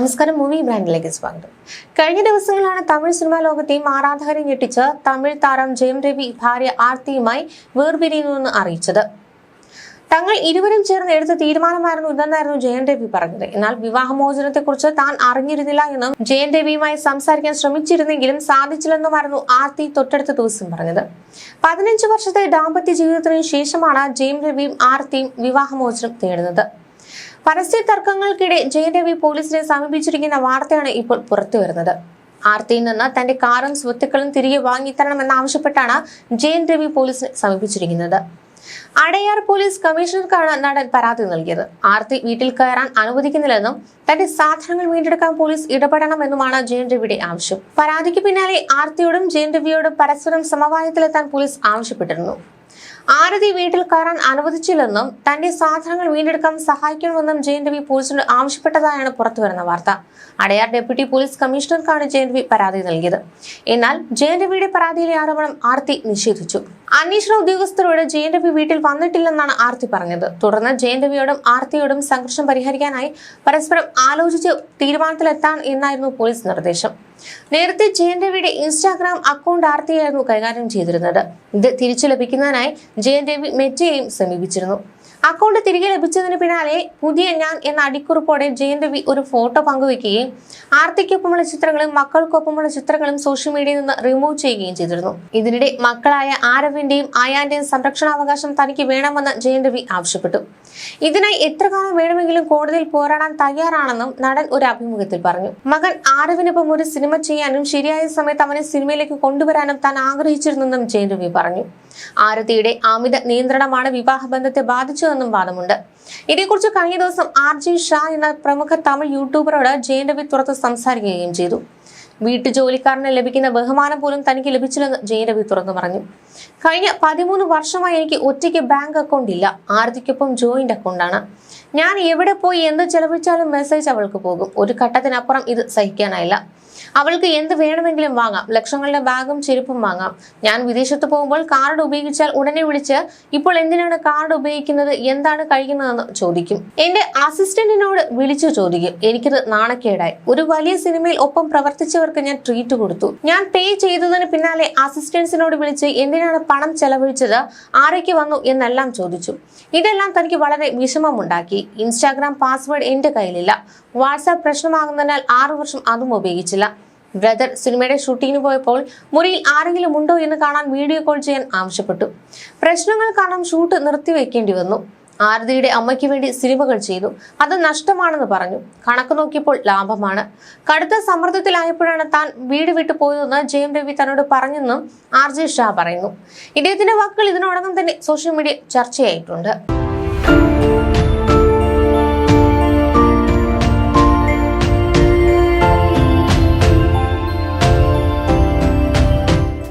നമസ്കാരം മൂവി ബ്രാൻഡിലേക്ക് സ്വാഗതം. കഴിഞ്ഞ ദിവസങ്ങളാണ് തമിഴ് സിനിമാ ലോകത്തെയും ആരാധകരെ ഞെട്ടിച്ച് തമിഴ് താരം ജയം രവി ഭാര്യ ആർത്തിയുമായി വേർപിരിയുന്നുവെന്ന് അറിയിച്ചത്. തങ്ങൾ ഇരുവരും ചേർന്ന് എടുത്ത തീരുമാനമായിരുന്നു ഇതെന്നായിരുന്നു ജയൻ രവി പറഞ്ഞത്. എന്നാൽ വിവാഹമോചനത്തെക്കുറിച്ച് താൻ അറിഞ്ഞിരുന്നില്ല എന്നും ജയൻ രവിയുമായി സംസാരിക്കാൻ ശ്രമിച്ചിരുന്നെങ്കിലും സാധിച്ചില്ലെന്നുമായിരുന്നു ആർത്തി തൊട്ടടുത്ത ദിവസം പറഞ്ഞത്. പതിനഞ്ച് വർഷത്തെ ദാമ്പത്യ ജീവിതത്തിന് ശേഷമാണ് ജയം രവിയും ആർത്തിയും വിവാഹമോചനം തേടുന്നത്. പരസ്യ തർക്കങ്ങൾക്കിടെ ജയരവി പോലീസിനെ സമീപിച്ചിരിക്കുന്ന വാർത്തയാണ് ഇപ്പോൾ പുറത്തുവരുന്നത് ആർത്തിയിൽ നിന്ന് തന്റെ കാറും സ്വത്തുക്കളും തിരികെ വാങ്ങിത്തരണമെന്നാവശ്യപ്പെട്ടാണ് ജയൻ രവി പോലീസിനെ സമീപിച്ചിരിക്കുന്നത്. അടയാർ പോലീസ് കമ്മീഷണർക്കാണ് നടൻ പരാതി നൽകിയത്. ആർത്തി വീട്ടിൽ കയറാൻ അനുവദിക്കുന്നില്ലെന്നും തന്റെ സാധനങ്ങൾ വീണ്ടെടുക്കാൻ പോലീസ് ഇടപെടണമെന്നുമാണ് ജയൻ രവിയുടെ ആവശ്യം. പരാതിക്ക് പിന്നാലെ ആർത്തിയോടും ജയൻ രവിയോടും പരസ്പരം സമവായത്തിലെത്താൻ പോലീസ് ആവശ്യപ്പെട്ടിരുന്നു. ആരതി വീട്ടിൽ കയറാൻ അനുവദിച്ചില്ലെന്നും തന്റെ സാധനങ്ങൾ വീണ്ടെടുക്കാൻ സഹായിക്കണമെന്നും ജയൻ രവി പോലീസിനോട് ആവശ്യപ്പെട്ടതായാണ് പുറത്തുവരുന്ന വാർത്ത. അടയാർ ഡെപ്യൂട്ടി പോലീസ് കമ്മീഷണർക്കാണ് ജയൻ രവി പരാതി നൽകിയത്. എന്നാൽ ജയൻ രവിയുടെ പരാതിയിലെ ആരോപണം ആർത്തി നിഷേധിച്ചു. അന്വേഷണ ഉദ്യോഗസ്ഥരോട് ജയൻ രവി വീട്ടിൽ വന്നിട്ടില്ലെന്നാണ് ആർത്തി പറഞ്ഞത്. തുടർന്ന് ജയൻ രവിയോടും ആർത്തിയോടും സംഘർഷം പരിഹരിക്കാനായി പരസ്പരം ആലോചിച്ച് തീരുമാനത്തിലെത്താൻ എന്നായിരുന്നു പോലീസ് നിർദ്ദേശം. നേരത്തെ ജയൻ രവിയുടെ ഇൻസ്റ്റാഗ്രാം അക്കൗണ്ട് ആർത്തിയായിരുന്നു കൈകാര്യം ചെയ്തിരുന്നത്. ഇത് തിരിച്ചു ലഭിക്കുന്നതിനായി ജയൻ രവി മെറ്റയെയും സമീപിച്ചിരുന്നു. അക്കൗണ്ട് തിരികെ ലഭിച്ചതിന് പിന്നാലെ പുതിയ ഞാൻ എന്ന അടിക്കുറിപ്പോടെ ജയൻ രവി ഒരു ഫോട്ടോ പങ്കുവെക്കുകയും ആർത്തിക്കൊപ്പമുള്ള ചിത്രങ്ങളും മക്കൾക്കൊപ്പമുള്ള ചിത്രങ്ങളും സോഷ്യൽ മീഡിയയിൽ നിന്ന് റിമൂവ് ചെയ്യുകയും ചെയ്തിരുന്നു. ഇതിനിടെ മക്കളായ ആരവിന്റെയും ആയാന്റെയും സംരക്ഷണാവകാശം തനിക്ക് വേണമെന്ന് ജയൻ രവി ആവശ്യപ്പെട്ടു. ഇതിനായി എത്ര കാലം വേണമെങ്കിലും കോടതിയിൽ പോരാടാൻ തയ്യാറാണെന്നും നടൻ ഒരു അഭിമുഖത്തിൽ പറഞ്ഞു. മകൻ ആരവിനൊപ്പം ഒരു സിനിമ ചെയ്യാനും ശരിയായ സമയത്ത് അവനെ സിനിമയിലേക്ക് കൊണ്ടുവരാനും താൻ ആഗ്രഹിച്ചിരുന്നെന്നും ജയൻ രവി പറഞ്ഞു. ആരതിയുടെ അമിത നിയന്ത്രണമാണ് വിവാഹബന്ധത്തെ ബാധിച്ചതെന്നും വാദമുണ്ട്. ഇതേക്കുറിച്ച് കഴിഞ്ഞ ദിവസം ആർ ജെ ഷാ എന്ന പ്രമുഖ തമിഴ് യൂട്യൂബറോട് ജയൻ രവി തുറത്ത് സംസാരിക്കുകയും ചെയ്തു. വീട്ടുജോലിക്കാരന് ലഭിക്കുന്ന ബഹുമാനം പോലും തനിക്ക് ലഭിച്ചില്ലെന്ന് ജയരവി തുറന്നു പറഞ്ഞു. കഴിഞ്ഞ പതിമൂന്ന് വർഷമായി എനിക്ക് ഒറ്റയ്ക്ക് ബാങ്ക് അക്കൗണ്ട് ഇല്ല. ആർതിക്കൊപ്പം ജോയിന്റ് അക്കൗണ്ടാണ് ഞാൻ എവിടെ പോയി എന്ത് ചെലവഴിച്ചാലും മെസ്സേജ് അവൾക്ക് പോകും. ഒരു ഘട്ടത്തിനപ്പുറം ഇത് സഹിക്കാനായില്ല. അവൾക്ക് എന്ത് വേണമെങ്കിലും വാങ്ങാം. ലക്ഷങ്ങളുടെ ബാഗും ചെരുപ്പും വാങ്ങാം. ഞാൻ വിദേശത്ത് പോകുമ്പോൾ കാർഡ് ഉപയോഗിച്ചാൽ ഉടനെ വിളിച്ച് ഇപ്പോൾ എന്തിനാണ് കാർഡ് ഉപയോഗിക്കുന്നത്? എന്താണ് കഴിക്കുന്നതെന്ന് ചോദിക്കും. എന്റെ അസിസ്റ്റന്റിനോട് വിളിച്ചു ചോദിക്കും. എനിക്കത് നാണക്കേടായി. ഒരു വലിയ സിനിമയിൽ ഒപ്പം പ്രവർത്തിച്ചവർക്ക് ഞാൻ ട്രീറ്റ് കൊടുത്തു. ഞാൻ പേ ചെയ്തതിന് പിന്നാലെ അസിസ്റ്റൻസിനോട് വിളിച്ച് എന്തിനാണ് പണം ചെലവഴിച്ചത്? ആരൊക്കെ വന്നു? എന്നെല്ലാം ചോദിച്ചു. ഇതെല്ലാം തനിക്ക് വളരെ വിഷമമുണ്ടാക്കി. ഇൻസ്റ്റാഗ്രാം പാസ്വേഡ് എന്റെ കയ്യിലില്ല. വാട്സാപ്പ് പ്രശ്നമാകുന്നതിനാൽ ആറു വർഷം അതും ഉപയോഗിച്ചില്ല. ബ്രദർ സിനിമയുടെ ഷൂട്ടിങ്ങിന് പോയപ്പോൾ മുറിയിൽ ആരെങ്കിലും ഉണ്ടോ എന്ന് കാണാൻ വീഡിയോ കോൾ ചെയ്യാൻ ആവശ്യപ്പെട്ടു. പ്രശ്നങ്ങൾ കാരണം ഷൂട്ട് നിർത്തിവെക്കേണ്ടി വന്നു. ആരതിയുടെ അമ്മയ്ക്ക് വേണ്ടി സിനിമകൾ ചെയ്തു. അത് നഷ്ടമാണെന്ന് പറഞ്ഞു. കണക്ക് നോക്കിയപ്പോൾ ലാഭമാണ്. കടുത്ത സമ്മർദ്ദത്തിലായപ്പോഴാണ് താൻ വീട് വിട്ടു പോയതെന്ന് ജയം രവി തന്നോട് പറഞ്ഞെന്നും ആർ ജെ ഷാ പറയുന്നു. ഇദ്ദേഹത്തിന്റെ വാക്കുകൾ ഇതിനോടകം തന്നെ സോഷ്യൽ മീഡിയ ചർച്ചയായിട്ടുണ്ട്.